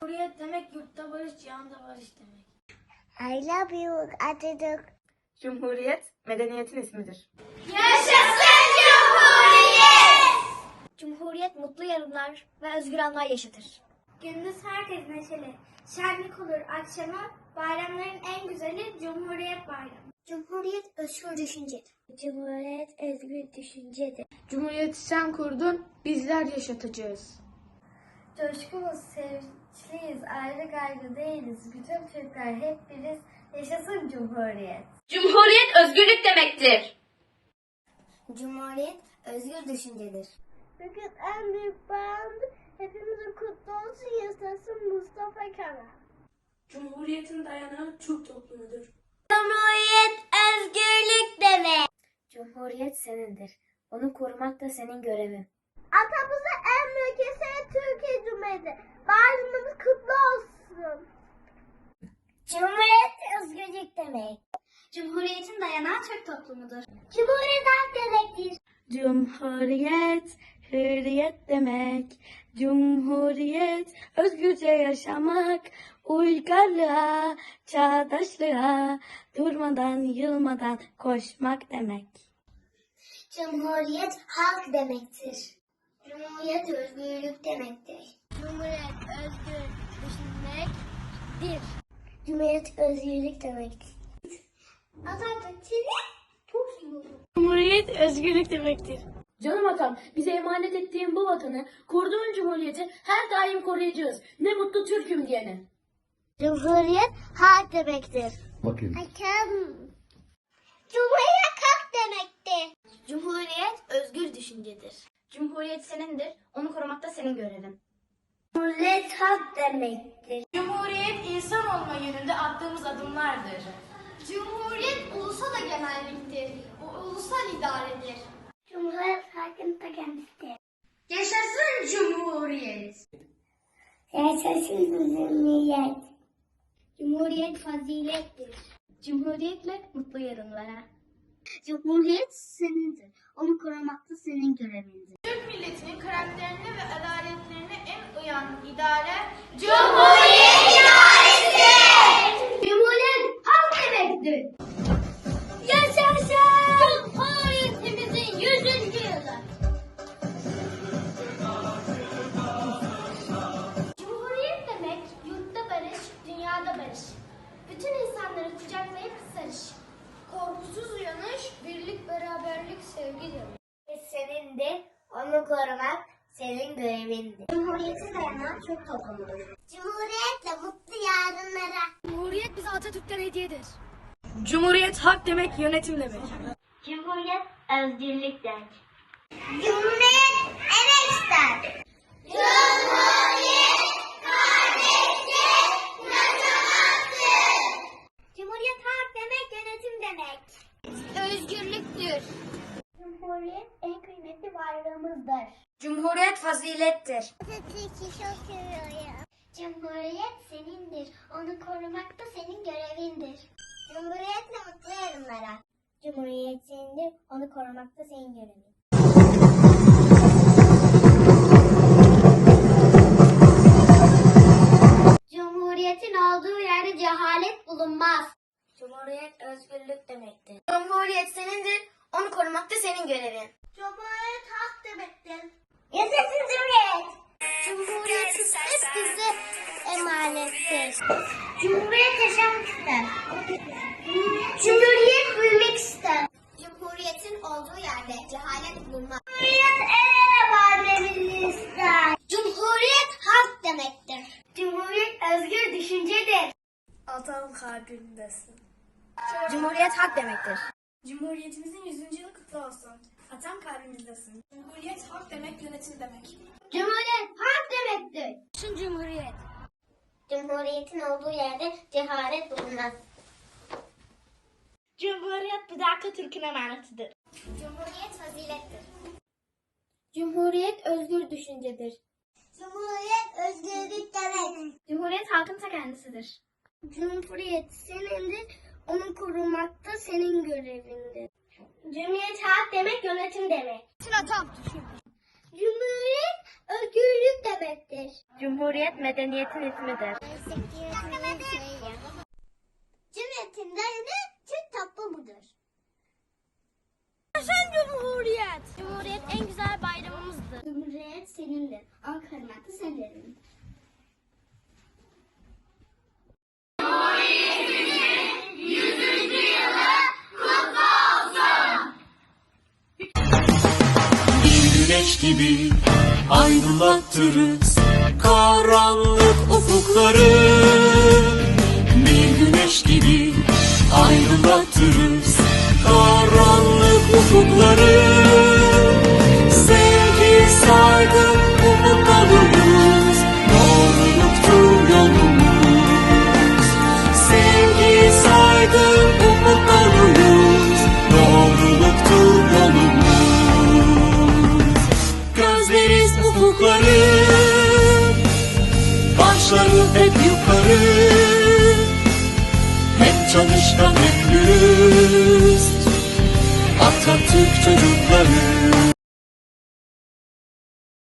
Cumhuriyet demek yurtta barış, cihanda barış demek. I love you Atatürk. Cumhuriyet medeniyetin ismidir. Cumhuriyet mutlu yarınlar ve özgür anlar yaşatır. Gündüz herkes neşeli. Şenlik olur akşama. Bayramların en güzeli Cumhuriyet Bayramı. Cumhuriyet özgür düşüncedir. Cumhuriyet özgür düşüncedir. Cumhuriyeti sen kurdun, bizler yaşatacağız. Coşkuluz, sevinçliyiz, ayrı gayrı değiliz. Bütün Türkler hep biriz. Yaşasın Cumhuriyet. Cumhuriyet özgürlük demektir. Cumhuriyet özgür düşüncedir. Bugün en büyük bayramdır. Hepimizin kutlu olsun yaşasın Mustafa Kemal. Cumhuriyetin dayanağı Türk toplumudur. Cumhuriyet özgürlük demek. Cumhuriyet senindir. Onu korumak da senin görevin. Atamızın en büyük eseri Türkiye Bayramımız kutlu olsun. Cumhuriyet özgürlük demek. Cumhuriyetin dayanağı Türk toplumudur. Cumhuriyet hak demektir. Cumhuriyet, hürriyet demek. Cumhuriyet, özgürce yaşamak. Uygarlığa, çağdaşlığa, durmadan, yılmadan koşmak demek. Cumhuriyet halk demektir. Cumhuriyet özgürlük demektir. Cumhuriyet özgür düşünmektir. Cumhuriyet özgürlük demektir. Atatürk çok iyi Cumhuriyet, özgürlük demektir. Canım atam, bize emanet ettiğin bu vatanı, kurduğun cumhuriyeti her daim koruyacağız. Ne mutlu Türk'üm diyene. Cumhuriyet halk demektir. Bakayım. Hakem. Cumhuriyet halk demektir. Cumhuriyet özgür düşüncedir. Cumhuriyet senindir, onu korumak da senin görevin. Cumhuriyet halk demektir. Cumhuriyet insan olma yönünde attığımız adımlardır. Cumhuriyet ulusal egemenliktir. U- ulusal idaredir. Cumhuriyet halkın ta kendisidir. Yaşasın Cumhuriyet. Yaşasın Cumhuriyet. Cumhuriyet fazilettir. Cumhuriyetle mutlu yarınlara. Cumhuriyet senindir. Onu korumak da senin görevindir. Türk milletinin karakterine ve en uyan idare Cumhuriyet halk demektir. Yaşasın Cumhuriyetimizin 100. yılı. Cumhuriyet demek yurtta barış, dünyada barış. Bütün insanları kucaklayıp sarış. Korkusuz uyanış, birlik, beraberlik, sevgi demek. Senindir. Onu korumak senin görevindir. Cumhuriyetin dayanağı Türk toplumudur. Cumhuriyetle mutlu yarınlara. Cumhuriyet bize Atatürk'ten hediyedir. Cumhuriyet, hak demek, yönetim demek. Cumhuriyet özgürlük demek. Cumhuriyet emek ister. Cumhuriyet kardeşlik yaşamasın. Cumhuriyet halk demek, yönetim demek. Özgürlüktür. Cumhuriyet en kıymetli varlığımızdır. Cumhuriyet fazilettir. Atatürk'ü çok seviyorum. Cumhuriyet senindir. Onu korumak da senin görevindir. Cumhuriyetle mutlu yarınlara. Cumhuriyet senindir. Onu korumak da senin görevin. Cumhuriyetin olduğu yerde cehalet bulunmaz. Cumhuriyet özgürlük demektir. Cumhuriyet senindir. Onu korumak da senin görevin. Cumhuriyet halk demektir. Yaşasın Cumhuriyet. Cumhuriyet hep bize emanettir. Cumhuriyet yaşamak ister. Cumhuriyet büyümek ister. Cumhuriyetin olduğu yerde cehalet bulunmaz. Cumhuriyet en emanetini ister. Cumhuriyet halk demektir. Cumhuriyet özgür düşüncedir. Atan kalbimdesin. Cumhuriyet, hak demektir. Cumhuriyetimizin 100. yılı kutlu olsun. Kalbimizdesin. Cumhuriyet hak demek, yönetim demek. Cumhuriyet halk demektir. Şu Cumhuriyet. Cumhuriyetin olduğu yerde cehalet bulunmaz. Cumhuriyet bir dakika Türk'ün emanetidir. Cumhuriyet fazilettir. Cumhuriyet özgür düşüncedir. Cumhuriyet özgürlük demek. Cumhuriyet halkın ta kendisidir. Cumhuriyet senindir. Onu korumak da senin görevindir. Cumhuriyet halk demek yönetim demek. Cumhuriyet özgürlük demektir. Cumhuriyet medeniyetin ismidir. Cumhuriyetin nedeni Türk toplumudur. Cumhuriyet. Cumhuriyet en güzel bayramımızdır. Cumhuriyet senindir. Ankara'nın adı senindir. Bir güneş gibi aydınlattırız karanlık ufukları. Bir güneş gibi aydınlattırız Saçları hep yukarı. Hem çalışkan hem dürüst. Atatürk çocukları.